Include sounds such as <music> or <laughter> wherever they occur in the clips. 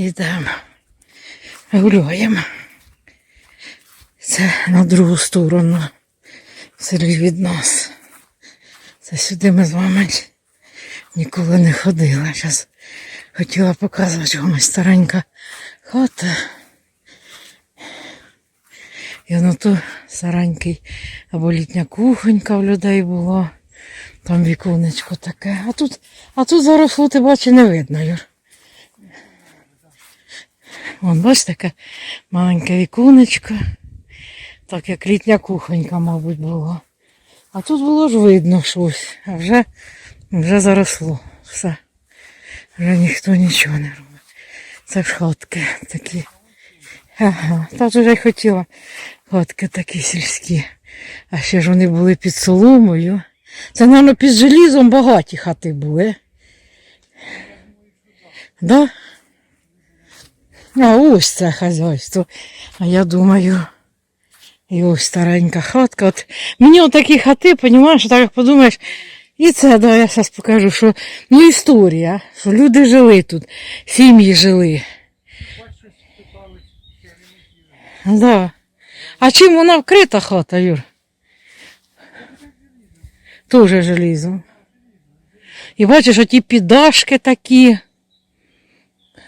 Йдемо. Гуляємо. Це на другу сторону. в Селі від нас. Це сюди ми з вами ніколи не ходили. Зараз хотіла показувати вам старенька хата. І воно то старенький або літня кухонька в людей була. Там віконечко таке. А тут, а тут заросло, ти бачиш, не видно, Юр. Вон, бачиш, таке маленьке віконечко. Так як літня кухонька, мабуть, була. А тут було ж видно щось, а вже, вже заросло все. Вже ніхто нічого не робить. Це ж хатки такі. Ага, та вже й хотіла хатки такі сільські. А ще ж вони були під соломою. Це, мабуть, під желізом багаті хати були. Да? А ось це хазяйство. А я думаю, і ось старенька хатка. От мені отакі хати, розумієш, так як подумаєш, і це, да, я зараз покажу, що ну історія, що люди жили тут, сім'ї жили. Да. А чим вона вкрита хата, Юр? Тоже желізом. І бачиш, оті підашки такі.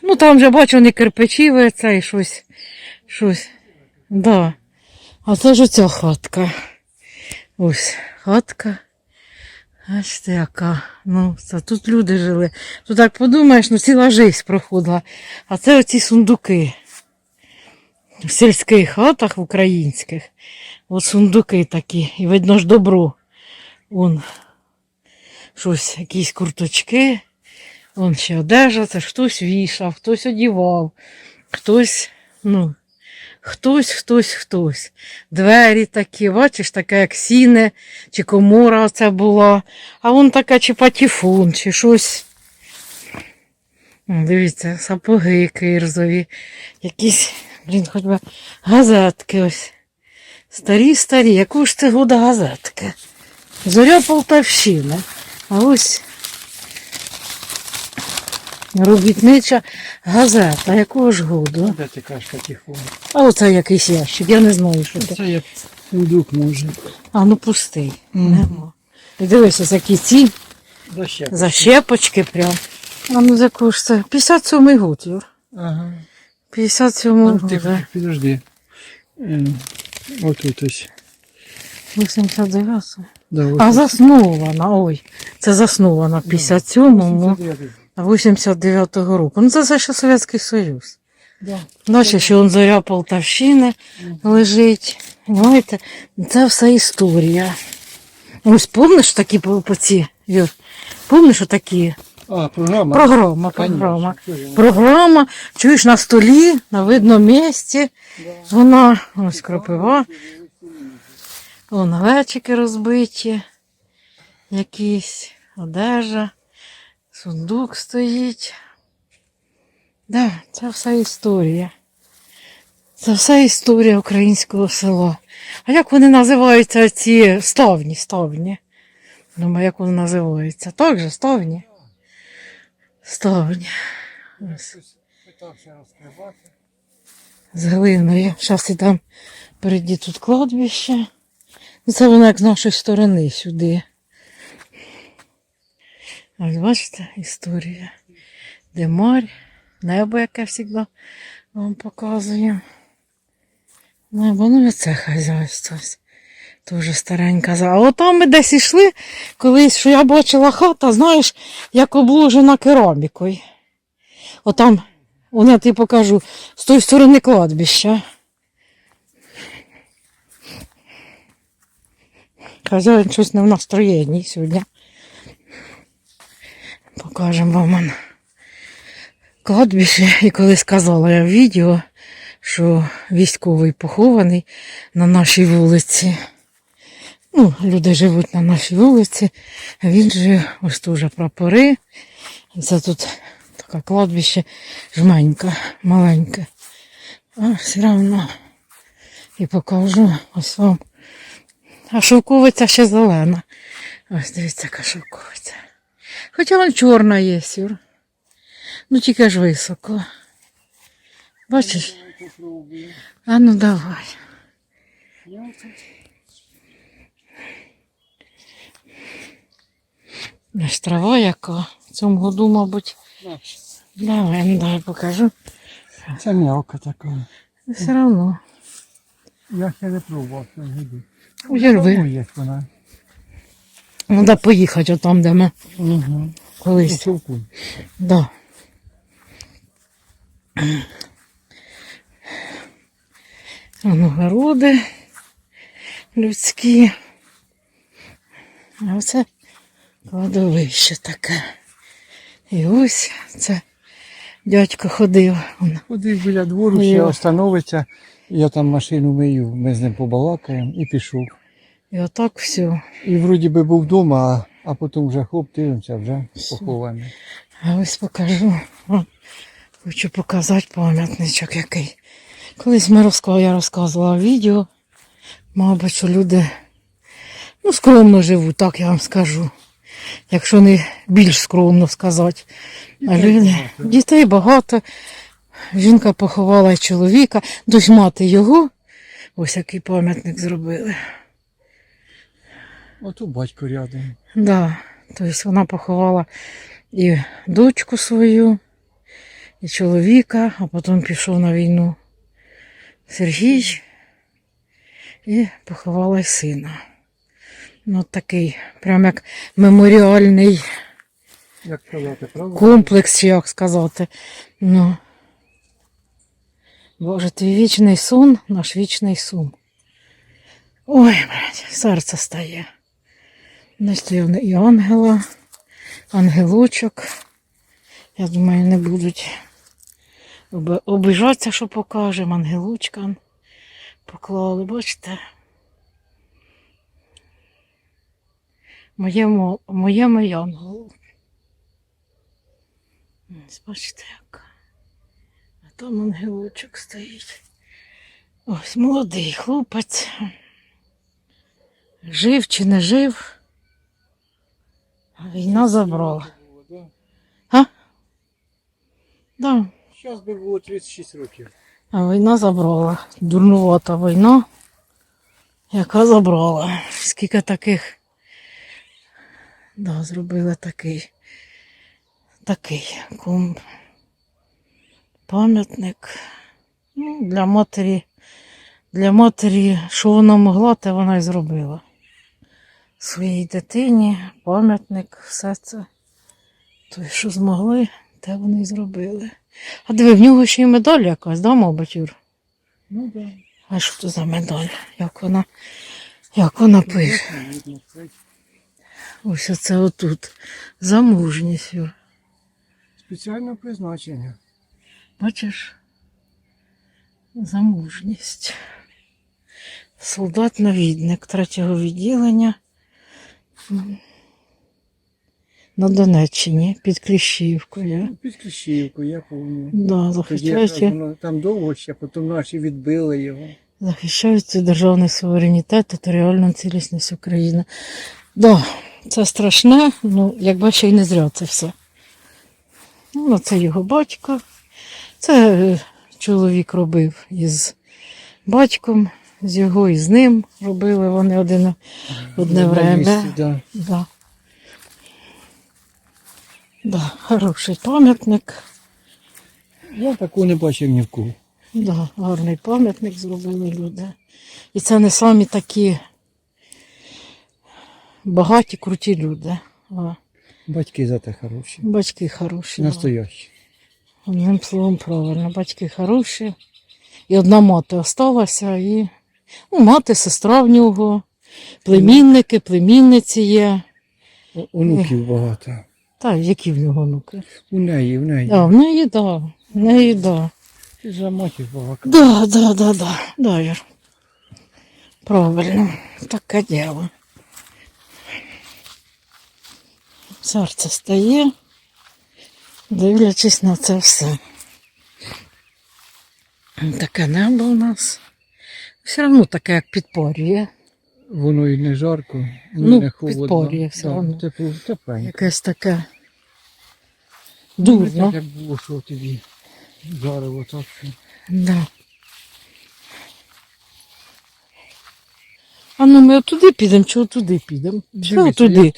Ну там вже бачу, вони кирпичі це і щось. щось. Да. А це ж оця хатка. Ось хатка. Бачите, яка. Ну, це тут люди жили. Тут так подумаєш, ну ціла життя проходила. А це оці сундуки. В сільських хатах українських. От сундуки такі. І видно ж добро. Вон щось, якісь курточки. Вон ще ж хтось вішав, хтось одівав, хтось, ну, хтось, хтось, хтось. Двері такі, бачиш, така як сіне, чи комора оця була, а вон така чи патіфон, чи щось. Дивіться, сапоги кирзові, якісь, блін, хоч би газетки ось. Старі, старі, яку ж це года газетки? Зоря Полтавщини. А ось робітнича газета. Якого ж году? Де ти кажеш патефон? А оце якийсь ящик, я не знаю, що це. Це як сундук може. А ну пустий. Нема. І дивися, які ці Защеп. защепочки прям. А ну за якого ж це? 57-й год, Юр. Ага. 57-й Ну, ти, год. підожди. Е, Отут ось. 89 Да, ось А заснована, ой, це заснована в 57-му, 89-го року. Ну це все ще Совєтський Союз. Да. Бачиш, що он зоря Полтавщини лежить. Знаєте, це все історія. Ось помниш такі ці, Юр? Помниш такі? А, програма? Програма, програма. Вона? Програма, чуєш на столі, на видному місці. Вона, ось кропива. Вон глечики розбиті, якісь одежа, сундук стоїть. Да, це все історія. Це все історія українського села. А як вони називаються ці ставні, ставні? Думаю, як вони називаються? Так же, ставні? Ставні. Ось. З глиною. Зараз і там переді тут кладбище. Це воно як з нашої сторони сюди. Ось бачите, історія. Де морь, небо, яке завжди вам показує. Небо, ну і це хазяйство. Дуже старенька. А отам ми десь йшли, колись, що я бачила хата, знаєш, як обложена керамікою. Отам, вон я тобі покажу, з тої сторони кладбища. Хазяїн щось не в настроєнні сьогодні. Покажемо вам кладбище. І коли сказала я в відео, що військовий похований на нашій вулиці. Ну, люди живуть на нашій вулиці, він же ось тут прапори. Це тут таке кладбище жменька, маленьке. А все одно і покажу ось вам. А шовковиця ще зелена. Ось дивіться, яка шовковиця. Хоча вона чорна є, Юр. Ну тільки ж високо. Бачиш? А ну давай. Ось трава яка. В цьому году, мабуть. Давай, ну, дай покажу. Це м'явка така. Все одно. Я ще не пробував году. Увірви. Тому є вона. Треба поїхати отам, де ми Угу. колись. Да. Воно городи людські. А оце кладовище таке. І ось це дядько ходив. Ходив біля двору, ще остановиться. Я там машину мию, ми з ним побалакаємо і пішов. І отак все. І вроді би був вдома, а, а потім вже хоп, дивимося, вже Все. похований. А ось покажу. Хочу показати пам'ятничок який. Колись ми розказ... я розказувала відео. Мабуть, що люди ну, скромно живуть, так я вам скажу. Якщо не більш скромно сказати. А люди, дітей багато. Жінка поховала чоловіка, дось мати його. Ось який пам'ятник зробили. Ото батько рядом. Да, тобто вона поховала і дочку свою, і чоловіка, а потім пішов на війну Сергій і поховала й сина. Ну, от такий, прям як меморіальний Як казати, правда? комплекс, як сказати. Ну. Боже, твій вічний сон, наш вічний сум. Ой, блядь, серце стає. Настояв і ангела, ангелочок. Я думаю, не будуть обижатися, що покажемо. Ангелочка поклали, бачите? Моєму, моєму янголу. Бачите, як. А там ангелочок стоїть. Ось молодий хлопець. Жив чи не жив. Війна забрала. А? Да. Зараз би було 36 років. А війна забрала. Дурнувата війна, яка забрала. Скільки таких. Да, зробили такий. Такий кум. Пам'ятник. Ну, для матері. Для матері, що вона могла, те вона й зробила. Своїй дитині, пам'ятник, все це. То, що змогли, те вони й зробили. А диви, в нього ще й медаль якась, да, мабуть, Юр? Ну так. А що це за медаль? Як вона, як вона пише? Ось оце отут. Замужність, Юр. Спеціальне призначення. Бачиш? Замужність. Солдат-навідник третього відділення. На Донеччині під Кліщівкою. Ну, Під Кліщівку, я пам'ятаю. Да, захищаючи, воно там довго ще, потім наші відбили його. захищаючи державний суверенітет, територіальну цілісність України. Да, це страшне, ну, як бачиш, і не зря це все. Ну, це його батько. Це е, чоловік робив із батьком, з його і з ним робили вони один, одне время. місці, да. Да. Да, хороший пам'ятник. Я такого не бачив ні в кого. Да, гарний пам'ятник зробили люди. І це не самі такі багаті, круті люди. А Батьки за те хороші. батьки хороші. да. Настоящі. Одним словом правильно, батьки хороші. І одна мати осталася, і ну, мати, сестра в нього, племінники, племінниці є. О- Онуків багато. Та які в нього внуки? У неї, в неї. Да, в неї, да, в неї, да. Ти за матір балакав. Да, да, да, да, да, Юр. Правильно, таке діло. Серце стає, дивлячись на це все. Таке небо у нас. Все одно таке, як підпорює. Воно і не жарко, і Ну, не холодно. підпорює все одно. Тепло, тепленько. Якесь таке Ну, дурно. Так, як було, що тобі. Зарево так. Да. А ну ми туди підемо, чи туди підемо? Що туди?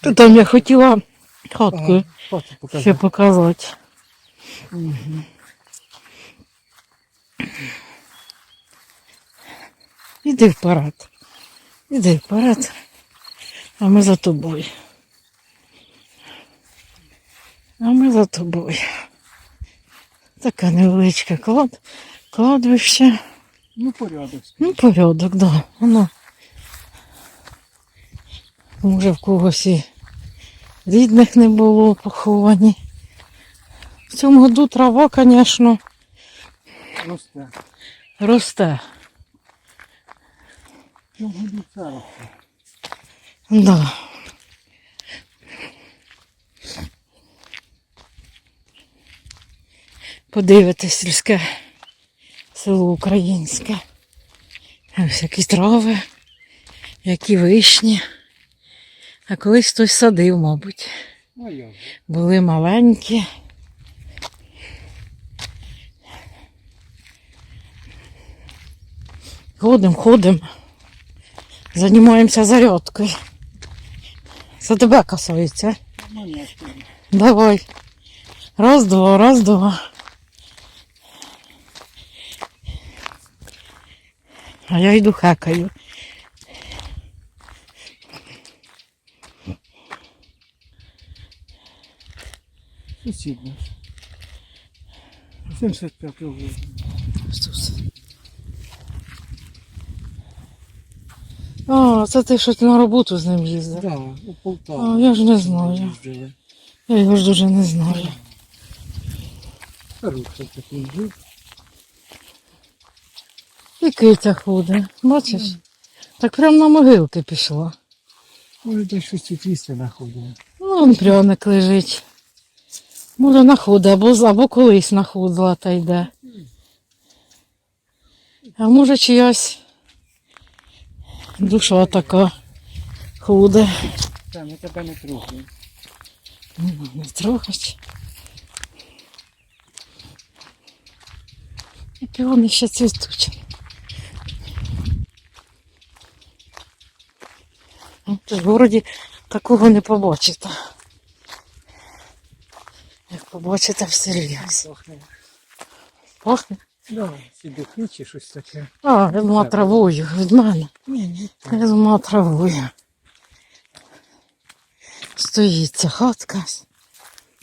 Та там я хотіла хатку ще показати. Іди вперед. Іди вперед. А ми за тобою. А ми за тобою. Така невеличка клад, кладбище. Ну, порядок. Ну, порядок, да. Воно. Може, в когось і рідних не було поховані. В цьому году трава, звісно, Росте. росте. В цьому году все росте. Да. Подивитись сільське село українське. Ось які трави, які вишні. А колись хтось садив, мабуть. Були маленькі. Ходим, ходим. Займаємося зарядкою. Це тебе касається. Монетки. Давай. Раз, два, раз, два. А я йду хекаю. Сусід наш. 75 року. А, це ти що ти на роботу з ним їздив? Да, у Полтаві. А, я ж не знаю. Їздили. Я його ж дуже не знаю. Хороший такий жив. І киця ходить. Бачиш? Так прям на могилки пішла. Може, десь щось тут їсти знаходили. Ну, он пряник лежить. Може, находить, або, з- або колись находила та йде. А може чиясь душа така ходить. Та, ми тебе не трогали. Ну, Не трогать. І піони ще цвітуть. Ну, в городі такого не побачите. Як побачите в селі. Пахне. Пахне. Да, сідухи чи щось таке. А, я думала травою від мене. Ні, ні. Я думала травою. Стоїть ця хатка.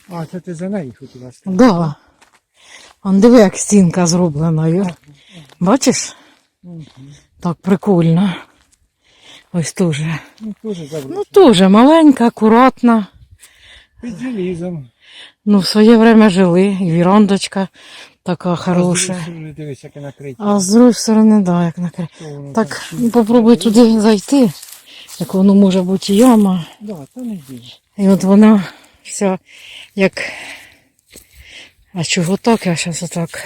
А, це ти за неї хотіла сказати? Да. Он диви, як стінка зроблена. Бачиш? Мгм. Так прикольно. Ось теж. Ну, теж забрати. Ну, теж маленька, акуратна. Під желізом. Ну, в своє время жили. І вірандочка така хороша. А з другої сторони Дивись, яке накриття. А з другої сторони, да, як накрив. Що Так, там? ну, попробуй туди зайти. Як воно може бути яма. Да, йди. І от вона вся як. А чого так? Я зараз отак.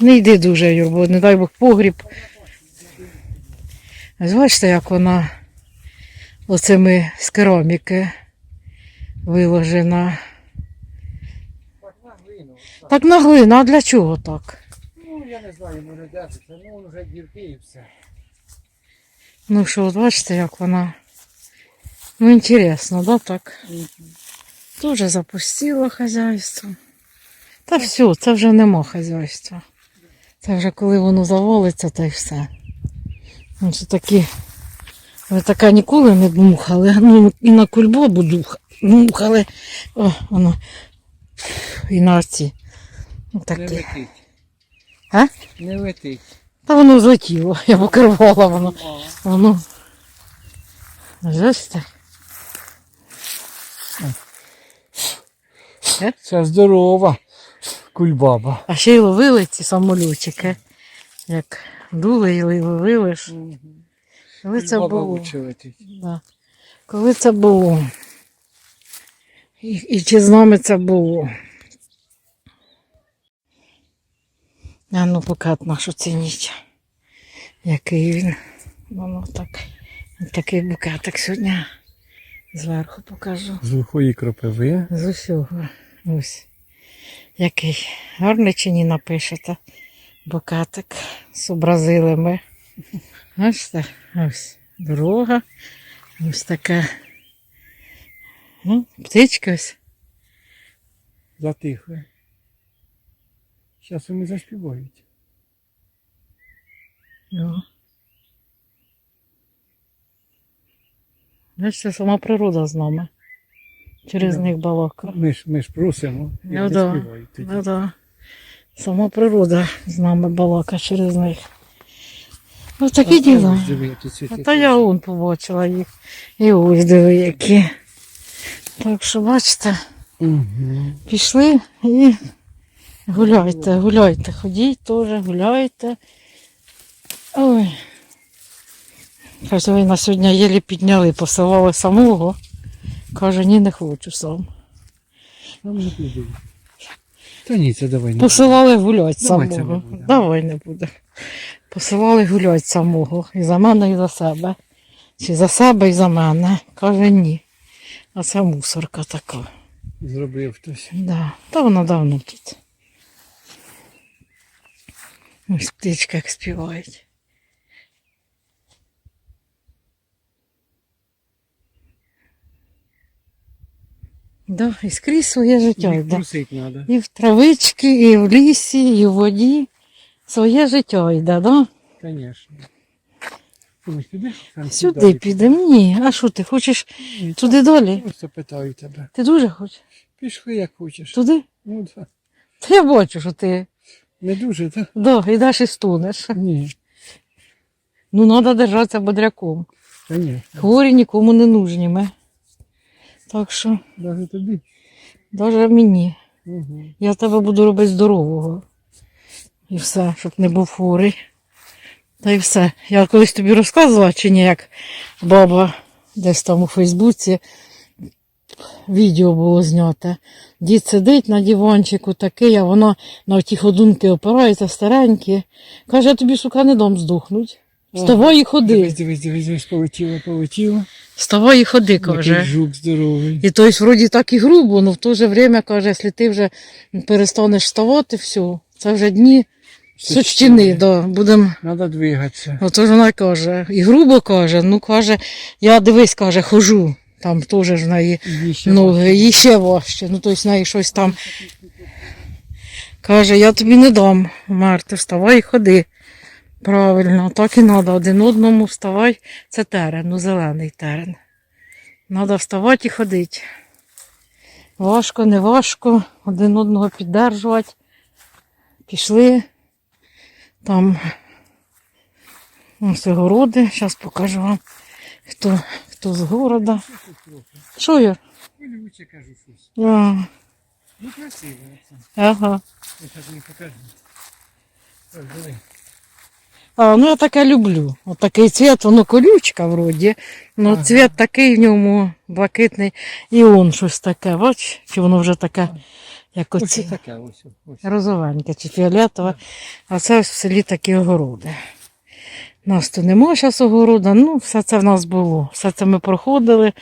Не йди дуже, Юр, бо не дай Бог погріб. Ось бачите, як вона оцими з кераміки виложена. Так на глину. так. Так на глину, а для чого так? Ну, я не знаю, може держиться. Ну, воно вже дірки і все. Ну що, от бачите, як вона. Ну, інтересно, да, так? Дуже запустило хазяйство. Та все, це вже нема хазяйства. Це вже коли воно завалиться, та й все. Ну, це такі. Ви така ніколи не дмухали. Ну, і на кульбобу дмухали. О, воно. І на ці. Не летить. А? Не летить. Та воно злетіло, <laughs> я покривала воно. Воно. Жесть. Це здорова кульбаба. А ще й ловили ці самолютики. Як дули і ловили ж. Коли це Кульбаба було? лучше летить. Да. Коли це було? І, і чи з нами це було? А ну поки нашу цініть. Який він. Воно так. Такий букетик сьогодні. Зверху покажу. З глухої кропиви. З усього. Ось. Який гарний чи ні напишете. Букетик з образилими. Бачите, ось дорога. Ось таке. Ну, птичка ось. Затихли. Зараз вони заспівають. Ну. Бачите, сама природа з нами. Через Да. них балака. Ми ж, ми ж просимо, і Ну да. співають тоді. Ну да. Сама природа з нами балака через них. Ось такі діла. Та я он побачила їх. І ось диви які. Так що, бачите, Мгм. пішли і гуляйте, гуляйте, ходіть теж, гуляйте. Ой. Каже, ви на сьогодні єлі підняли, посилали самого. Каже, ні, не хочу сам. Там не піду. Та ні, це давай не Посилали гулять Давай це самого. не буде. Давай не буде. Посилали гулять самого. І за мене, і за себе. Чи за себе, і за мене. Каже, ні. А це мусорка така. Зробив хтось. Да. Та вона давно тут. Ось птичка як співають. Да, і скрізь своє життя Їх просить. І в травички, і в лісі, і в воді. Своє життя йде, да? Звісно. Сюди підемо. Ні. А що ти хочеш Ні, туди далі? Просто питаю тебе. Ти дуже хочеш? Пішли як хочеш. Туди? Ну, да. Та я бачу, що ти Не дуже, так? да, йдеш і стунеш. Ні. Ну, треба держатися бодряком. Звісно. Хворі нікому не нужні ми. Так що, Навіть тобі. навіть мені. Угу. Я тебе буду робити здорового. І все, щоб не був хворий. Та й все. Я колись тобі розказувала, чи ні, як баба десь там у Фейсбуці відео було знято. Дід сидить на диванчику такий, а вона на ті ходунки опирається старенькі. Каже, я тобі, сука, не дам здохнуть. Вставай і ходи. Дивись, дивись, дивись, дивись, полетіло, полетіло. Вставай і ходи, Який каже. жук здоровий. І то есть, вроді так і грубо, але в то же время каже, якщо ти вже перестанеш вставати, все, це вже дні сочтіни, да, будем. Треба двигатися. Ото ж вона каже, і грубо каже, ну каже, я дивись, каже, хожу. Там теж ж в неї ще їй ще важче. Ну, тобто в неї щось там. Каже, я тобі не дам, Марти, вставай і ходи. Правильно, так і треба. Один одному вставай. Це терен, ну зелений терен. Треба вставати і ходити. Важко, не важко, один одного піддержувати. Пішли. Там ось огороди. Зараз покажу вам, хто, хто з города. Що я? Лучше кажу щось. А, Ну, красиво. це. ага. Я зараз не покажу. Ось, диви. А, ну я таке люблю. От такий цвіт, воно колючка вроді. Ну Ага. цвіт такий в ньому блакитний. І он щось таке, бач, чи воно вже таке, як Ось оці. таке ось. ось. Розовеньке чи фіолетове. А це ось в селі такі огороди. Нас тут нема зараз огорода, ну все це в нас було. Все це ми проходили.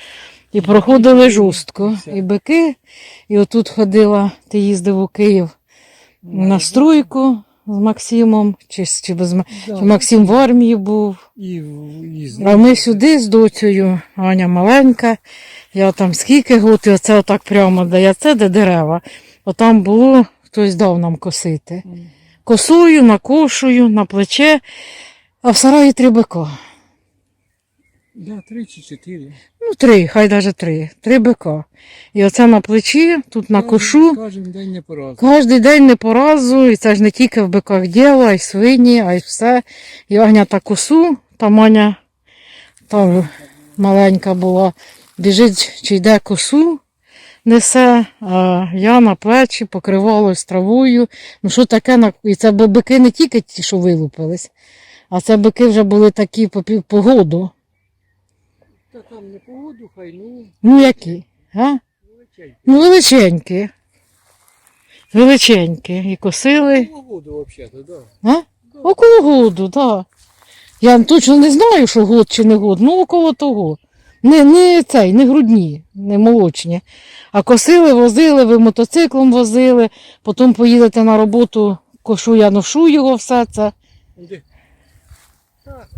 І проходили жорстко. І бики. І отут ходила, ти їздив у Київ на стройку з Максимом, чи, чи без Да. чи Максим в армії був. І, і А ми сюди з доцею, Аня маленька, я там скільки год, і оце отак прямо де я це, де дерева. Отам було, хтось дав нам косити. Мгм. Косую, накошую, на плече, а в сараї три бика. Да, три чи чотири. Ну, три, хай навіть три. Три бика. І оце на плечі, тут на кошу. Кожен день не по Кожен день не по разу, і це ж не тільки в биках діло, а й свині, а й все. І Аня та косу, там Аня там маленька була, біжить чи йде косу, несе, а я на плечі покривалась травою. Ну що таке, і це бики не тільки ті, що вилупились, а це бики вже були такі по погоду. Та там не погоду, хай ну. Ну які? А? Величенько. Ну величенькі. Величенькі. І косили. Погоду взагалі, да. А? Около году, так. Да. Я точно не знаю, що год чи не год, ну около того. Не, не цей, не грудні, не молочні. А косили, возили, ви мотоциклом возили, потім поїдете на роботу, кошу я ношу його, все це. Так,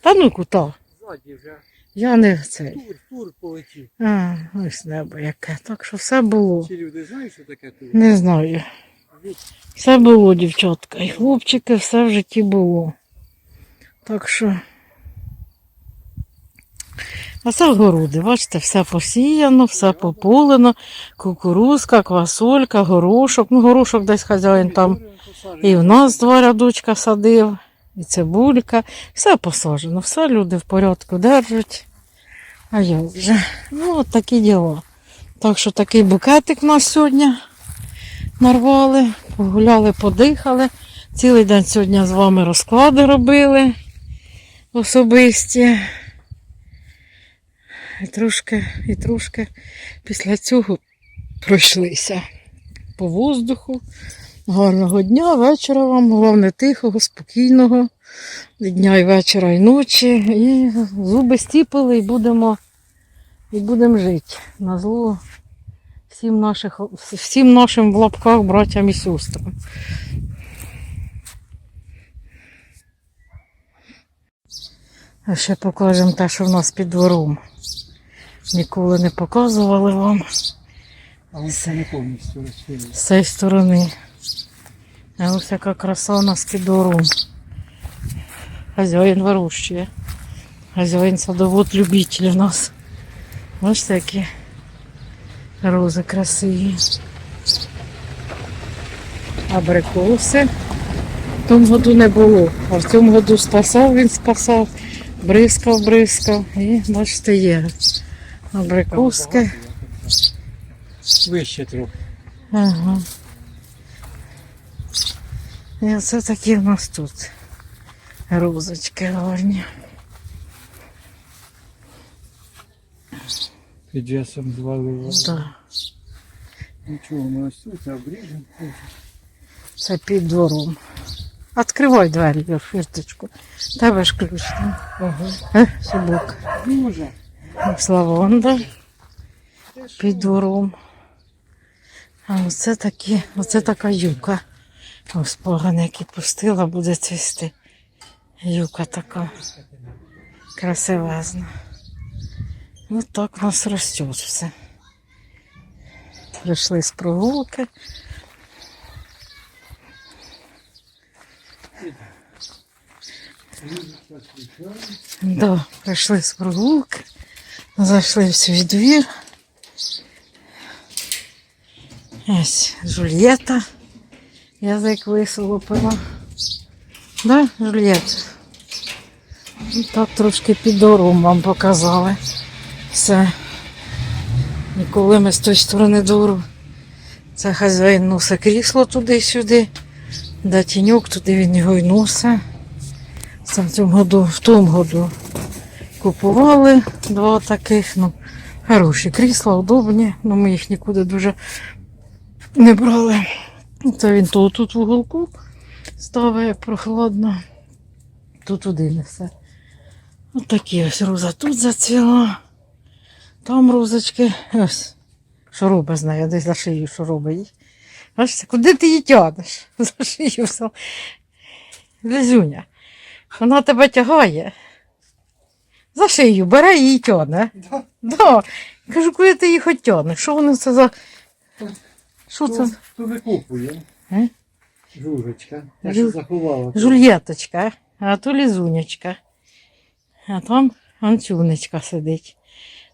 Та ну кута. ззаді вже. Я не цей. Тур, тур полетів. А, ось небо яке. Так що все було. Ці люди знають, що таке тур? Не знаю. Все було, дівчатка. І хлопчики, все в житті було. Так що. А це городи, бачите, все посіяно, все пополено, кукурузка, квасолька, горошок. Ну, горошок десь хазяїн там і в нас два рядочка садив, і цибулька. Все посаджено, все люди в порядку держать. А я вже. Ну, от такі діла. Так що такий букетик нас сьогодні нарвали, погуляли, подихали. Цілий день сьогодні з вами розклади робили особисті. І трошки, і трошки після цього пройшлися по воздуху. Гарного дня, вечора вам, головне тихого, спокійного. І дня, і вечора, і ночі. І зуби стіпили, і будемо, і будемо жити на зло всім, наших, всім нашим в лапках братям і сестрам. А ще покажемо те, що в нас під двором. Ніколи не показували вам А він це не повністю з цієї сторони. А ось яка краса у нас під двором. Хазяїн вирощує. Хазяїн садовод любитель у нас. Бачите, які рози красиві. Абрикоси. В тому году не було, а в цьому году спасав, він спасав, бризкав, бризкав. І бачите, є. Абрикоски. Вище трохи. Ага. І оце такі в нас тут розочки гарні. Під часом звалило. Да. Нічого, ось тут обріжемо. Це під двором. Відкривай двері, фірточку. Тебе ж ключ там. Ага. Е, Сибок. Може. Лаванда під двором. А оце такі, оце така юка. Ось погано, які пустила, буде цвісти. Юка така красивезна. Ось так у нас росте все. Прийшли з прогулки. Да, прийшли з прогулки. Зайшли в свій двір. Ось Жульєта. Язик висолопила. Да, Жульєта? Ну, Так трошки під дорогу вам показали. Все. Ніколи ми з тої сторони двору. Це хазяїн носить крісло туди-сюди. Да тіньок, туди він його й носить. Це в цьому году, в тому году купували два таких. Ну, хороші крісла, удобні, але ми їх нікуди дуже не брали. Це він то тут в уголку ставить, як прохладно, то туди несе. Ось такі ось роза тут зацвіла. Там розочки. Ось. Що робить з нею, десь за шию, що робить їй. Бачите, куди ти її тягнеш? <laughs> За шию все. Лизюня. Вона тебе тягає. За шию бере і її тягне. Да. Да. Кажу, куди ти її хоч тягнеш? Що воно це за. Що це? Хто, хто? Е? Жужечка. Я Жу- заховала. Жульєточка, а то лізунечка. А там Анцюнечка сидить.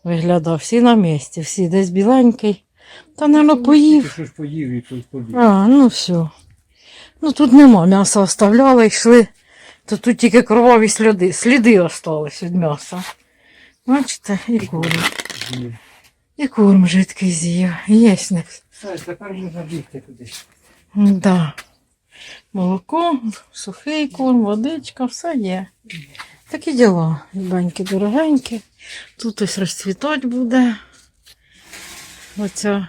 Виглядав, всі на місці, всі десь біленький. Та, напевно, поїв. Що ж поїв і побіг. А, ну все. Ну тут нема м'яса оставляли, йшли. То тут тільки кроваві сліди, сліди остались від м'яса. Бачите, і корм. І корм жидкий з'їв. Є в них. Тепер можна бігти кудись. Да. Молоко, сухий корм, водичка, все є. Такі діла. Баньки дорогенькі. Тут ось розцвітати буде. Оця,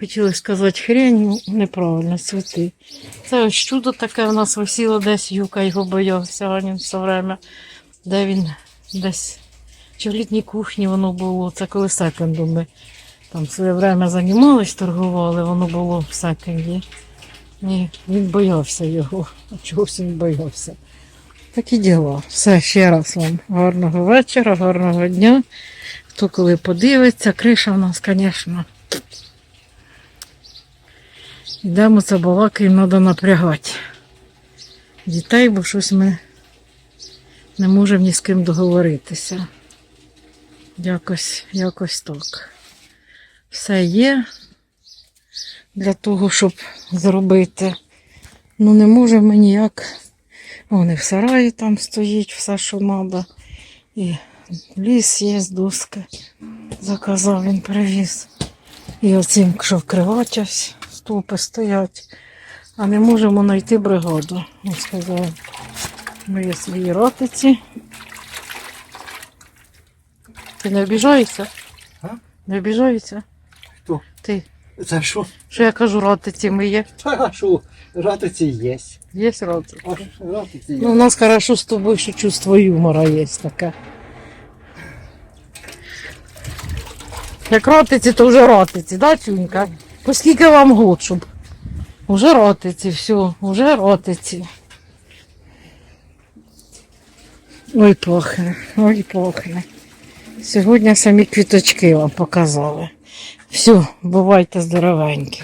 хотіла сказати, хрень, неправильно, цвіти. Це ось чудо таке у нас висіло десь, Юка його боявся він все время. Де він десь Чи в літній кухні воно було, це коли секондом ми там своє время займались, торгували, воно було в секонді. Ні, він боявся його. <laughs> Чогось він боявся. Такі діла. Все, ще раз вам гарного вечора, гарного дня. Хто коли подивиться, криша в нас, звісно. Йдемо це балакаємо, треба напрягати. Дітей, бо щось ми не можемо ні з ким договоритися. Якось, якось так. Все є для того, щоб зробити. Ну, не можемо ніяк. Вони в сараї там стоїть, все, що треба. І ліс є, доски. Заказав, він привіз. І оцім, що вкривати ось, стовпи стоять. А не можемо знайти бригаду. Ось сказав. Ми є свої ратиці. Ти не обіжаєшся? А? Не обіжаєшся? Хто? Ти. Це що? Що я кажу, ратиці ми є? Та що? Ратиці є. Є ратиці. А ж ратиці Ну, у нас хорошо з тобою, що чувство юмора є таке. Як ратиці, то вже ратиці, да, Чунька? Поскільки вам год, щоб. Уже ратиці, все, уже ратиці. Ой, пахне, ой, пахне. Сьогодні самі квіточки вам показали. Все, бувайте здоровенькі.